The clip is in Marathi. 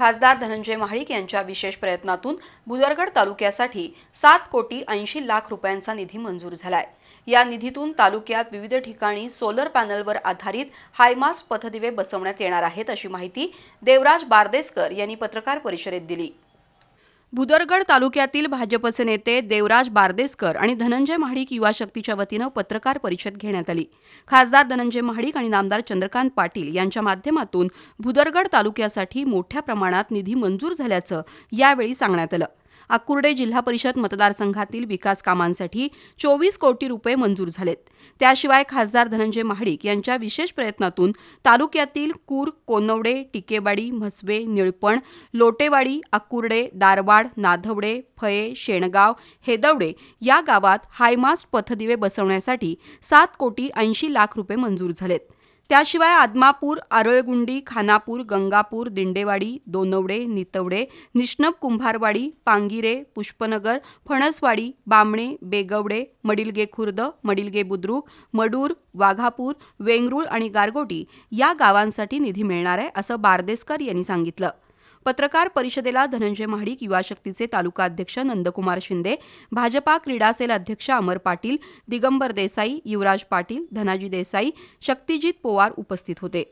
खासदार धनंजय महाडिक यांच्या विशेष प्रयत्नातून भुदरगड तालुक्यासाठी सात कोटी ऐंशी लाख रुपयांचा निधी मंजूर झालाय. या निधीतून तालुक्यात विविध ठिकाणी सोलर पॅनलवर आधारित हायमास पथदिवे बसवण्यात येणार आहेत अशी माहिती देवराज बारदेसकर यांनी पत्रकार परिषदेत दिली. भुदरगड तालुक्यातील भाजपचे नेते देवराज बारदेसकर आणि धनंजय महाडिक युवा शक्तीच्या वतीनं पत्रकार परिषद घेण्यात आली. खासदार धनंजय महाडिक आणि नामदार चंद्रकांत पाटील यांच्या माध्यमातून भुदरगड तालुक्यासाठी मोठ्या प्रमाणात निधी मंजूर झाल्याचं यावेळी सांगण्यात आलं. आकुर्डे जिल्हा परिषद मतदारसंघातील विकास कामांसाठी चोवीस कोटी रुपये मंजूर झालेत. त्याशिवाय खासदार धनंजय महाडिक यांच्या विशेष प्रयत्नातून तालुक्यातील कूर कोनवडे टिकेवाडी म्हसवे निळपण लोटेवाडी आकुर्डे दारवाड नाधवडे फये शेणगाव हेदवडे या गावात हायमास्ट पथदिवे बसवण्यासाठी सात कोटी ऐंशी लाख रुपये मंजूर झालेत. त्याशिवाय आदमापूर आरळगुंडी खानापूर गंगापूर दिंडेवाडी दोनवडे नितवडे निष्णप कुंभारवाडी पांगिरे पुष्पनगर फणसवाडी बामणे बेगवडे मडिलगे खुर्द मडिलगे बुद्रुक मडूर वाघापूर वेंगरुळ आणि गारगोटी या गावांसाठी निधी मिळणार आहे असं बारदेसकर यांनी सांगितलं. पत्रकार परिषदेला धनंजय महाडिक युवा शक्तीचे तालुका अध्यक्ष नंदकुमार शिंदे भाजपा क्रीडा सेल अध्यक्ष अमर पाटील दिगंबर देसाई युवराज पाटील धनाजी देसाई शक्तिजीत पोवार उपस्थित होते.